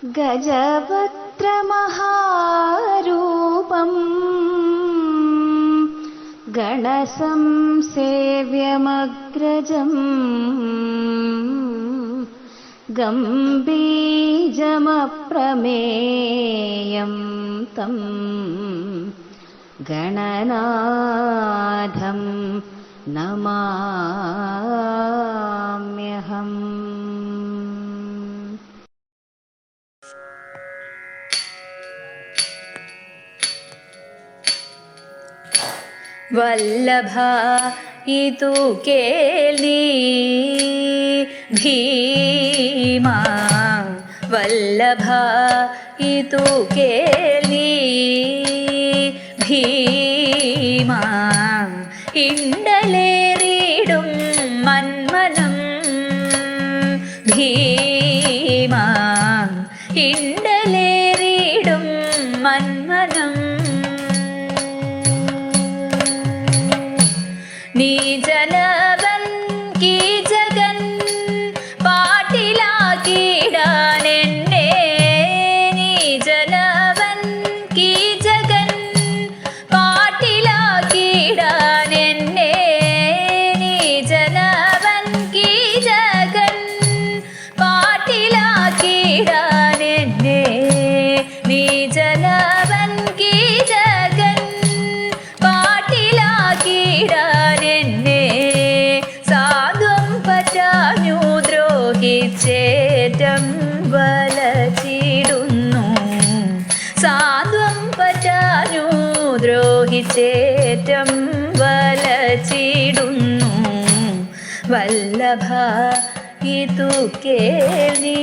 गजवक्त्रमहारूपम् गणसं सेव्यमग्रजं गम्बीजमप्रमेयं तं गणनाधं नमाम्यहम् വല്ലഭ ഇതു കേളി. ഭീമാ വല്ലഭ ഇതു കേളി. ഭീമാ ഇണ്ടലേറിയിടും മന്മനം. ഭീമാ ഇണ്ടലേറിയിടും മന്മനം. നീജലവൻ കീചകൻ പാട്ടിലാക്കിടാൻ എന്നെ. നീജലവൻ കീചകൻ പാട്ടിലാക്കിടാൻ എന്നെ. നീജലവൻ കീചകൻ പാട്ടിലാക്കിടാൻ വലച്ചിടുന്നു സാധ്വം പറ്റാഞ്ഞു ദ്രോഹിച്ചേറ്റം വലച്ചിടുന്നു. വല്ലഭ ഇതു കേളി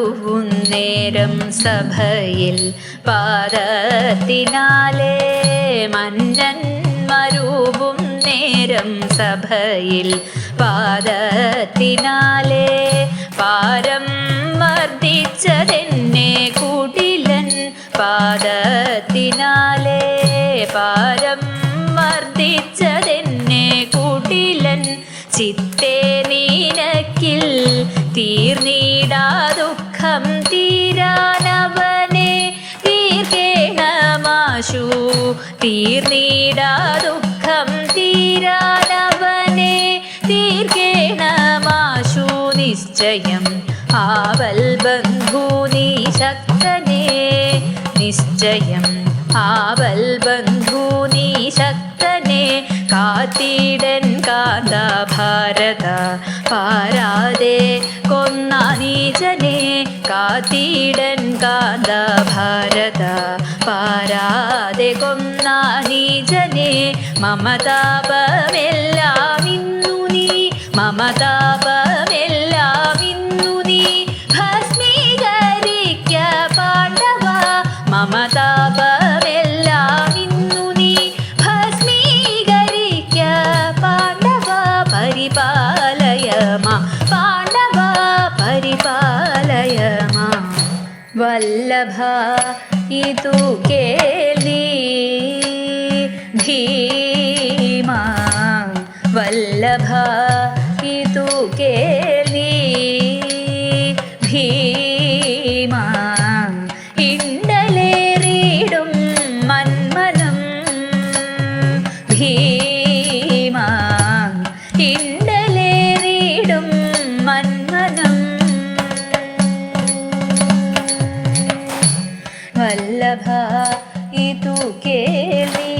മന്നന്മാരുവുന്നേരം സഭയിൽ പാദത്തിനാലേ മന്നന്മാരുവും നേരം സഭയിൽ പാദത്തിനാലേ പാരം മർദ്ദിച്ചതെന്നെ കുടിലൻ പാദത്തിനാലേ പാരം മർദ്ദിച്ചതെന്നെ കുടിലൻ ചിത്തേ നീനക്കിൽ തീർന്നീടാ ദുഃഖം തീരാനവനെ തീർക്കേണമാശു തീർന്നീടാ ദുഃഖം തീരാനവനെ തീർക്കേണമാശു നിശ്ചയം. ആവൽ ബന്ധു നീ ശക്തനെ നിശ്ചയം. ആവൽ ബന്ധു നീ ശക്തനെ കാത്തിടൻ കാന്ത ഭാരത പാരാതെ കൊന്ന നീചനെ കാത്തിടൻ കാന്ത ഭാരത പാരാതെ കൊന്ന നീചനെ മമതാപമെല്ലാം ഇന്നു നീ. മമതാപമെല്ലാം ഇന്നു നീ. ഭസ്മീകരിക്ക പാണ്ഡവ. മമതാപമെല്ലാം भा इ तु के ली भीमा वल्लभा इ के വല്ലഭ ഇതു കേളി